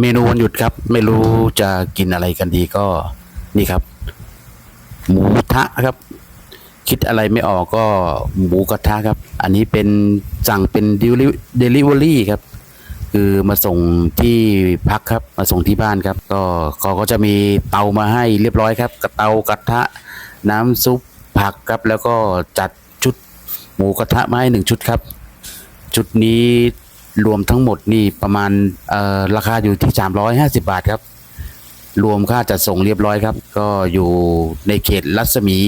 เมนูวันหยุดครับ ไม่รู้จะกินอะไรกันดีก็นี่ครับ หมูทะครับ คิดอะไรไม่ออกก็หมูกระทะครับ อันนี้เป็นสั่งเป็นเดลิเวอรี่ครับ คือมาส่งที่พักครับ มาส่งที่บ้านครับ ก็เขาก็จะมีเตามาให้เรียบร้อยครับกระเตากระทะ น้ำซุปผักครับ แล้วก็จัดชุดหมูกระทะมาให้หนึ่งชุดครับ ชุดนี้ รวมทั้งหมดนี่ประมาณราคาอยู่ที่ 350 บาทครับ รวมค่าจัดส่งเรียบร้อยครับ ก็อยู่ในเขตรัศมี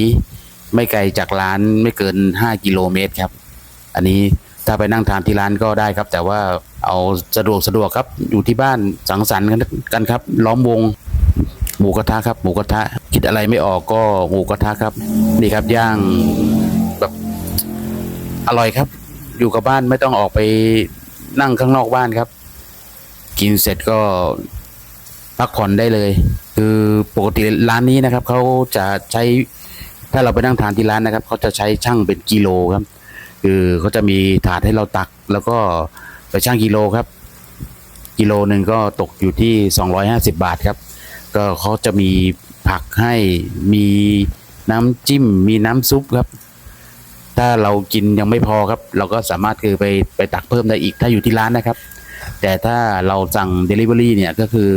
ไม่ไกลจากร้านไม่เกิน 5 กิโลเมตรครับ อันนี้ถ้าไปนั่งทานที่ร้านก็ได้ครับ แต่ว่าเอาสะดวกสะดวกครับ อยู่ที่บ้านสังสรรค์กันครับ ล้อมวงหมูกระทะครับ หมูกระทะคิดอะไรไม่ออกก็หมูกระทะครับ นี่ครับย่างแบบอร่อยครับ อยู่กับบ้านไม่ต้องออกไป นั่งข้างนอกบ้านครับ กินเสร็จก็พักผ่อนได้เลย คือปกติร้านนี้นะครับเขาจะใช้ถ้าเราไปนั่งทานที่ร้านนะครับเขาจะใช้ช่างเป็นกิโลครับ คือเขาจะมีถาดให้เราตัก แล้วก็ไปช่างกิโลครับ กิโลหนึ่งก็ตกอยู่ที่ 250 บาทครับ ก็เขาจะมีผักให้มีน้ำจิ้มมีน้ำซุปครับ ถ้าเรากินยังไม่พอครับ เราก็สามารถคือไปไปตักเพิ่มได้อีกถ้าอยู่ที่ร้านนะครับ แต่ถ้าเราสั่ง Delivery เนี่ยก็คือ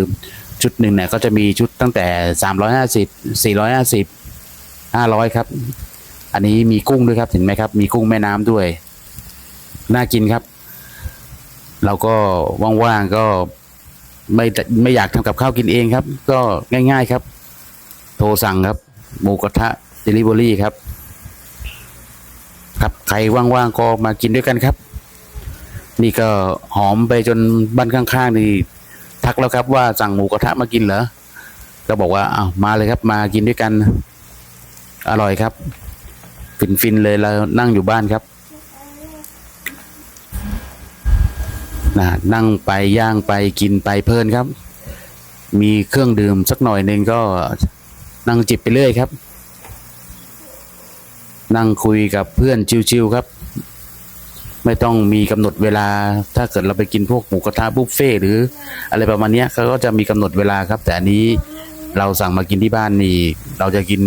ชุดหนึ่งเนี่ยก็จะมีชุดตั้งแต่ 350 450 500 ครับ อันนี้มีกุ้งด้วยครับเห็นไหมครับ มีกุ้งแม่น้ำด้วย น่ากินครับ เราก็ว่างๆก็ไม่ไม่อยากทำกับข้าวกินเองครับ ก็ง่ายๆครับ โทรสั่งครับ หมูกระทะ Delivery ครับครับ ใครว่างๆก็มากินด้วยกันครับ นี่ก็หอมไปจนบ้านข้างๆนี่ทักแล้วครับว่าสั่งหมูกระทะมากินเหรอก็บอกว่าอ้าวมาเลยครับ มากินด้วยกัน อร่อยครับ ฟินๆเลยเรานั่งอยู่บ้านครับนะนั่งไปย่างไปกินไปเพลินครับ มีเครื่องดื่มสักหน่อยหนึ่งก็นั่งจิบไปเรื่อยครับ นั่งคุยกับเพื่อนชิวๆครับ ไม่ต้องมีกำหนดเวลา ถ้าเกิดเราไปกินพวกหมูกระทะบุฟเฟ่หรือ อะไรประมาณนี้เขาก็จะมีกำหนดเวลาครับ แต่อันนี้เราสั่งมากินที่บ้านนี่ เราจะกิน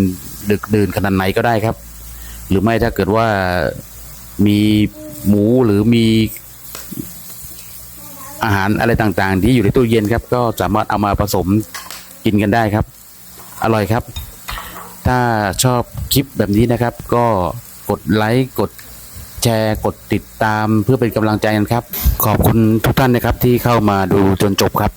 ดึกดื่นขนาดไหนก็ได้ครับ หรือไม่ถ้าเกิดว่ามีหมูหรือมีอาหารอะไรต่างๆ ที่อยู่ในตู้เย็นครับ ก็สามารถเอามาผสมกินกันได้ครับ อร่อยครับ ถ้าชอบคลิปแบบนี้นะครับ ก็กดไลค์กดแชร์กดติดตามเพื่อเป็นกำลังใจกันครับ ขอบคุณทุกท่านนะครับที่เข้ามาดูจนจบครับ